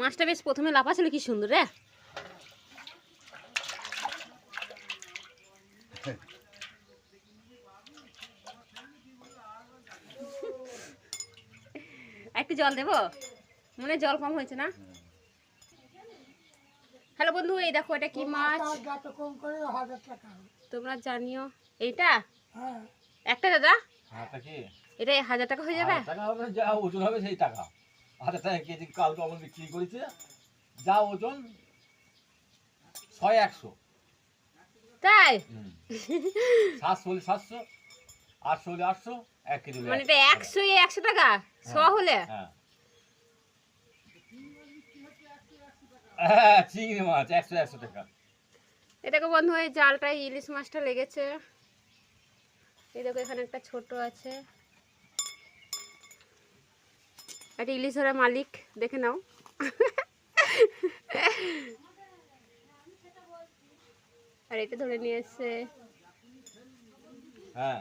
মাছটা বেশ প্রথমে লাফা ছিল কি সুন্দর রে একটু জল দেবো? মনে হয় জল কম হয়েছে না? হ্যালো বন্ধু এই দেখো এটা কি মাছ? তোমরা জানিও এইটা? হ্যাঁ। একটা দাদা? এটা হাজার টাকা হয়ে যাবে? ওজন হবে সেই টাকা। হাজার টাকা কেজি কালকে অমন বিক্রি করেছে যা ওজন ছয় একশো তাই সাতশো হলে সাতশো আটশো হলে আটশো এক কেজি মানে। এটা একশো একশো টাকা? শ হলে? হ্যাঁ। হ্যাঁ চিংড়ি মাছ একশো একশো টাকা। এটাকে বন্ধু এই জালটায় ইলিশ মাছটা লেগেছে। এই দেখো এখানে একটা ছোট আছে। একটা ইলিশ ধরা মালিক দেখে নাও। আর এটা ধরে নিয়ে এসছে। হ্যাঁ।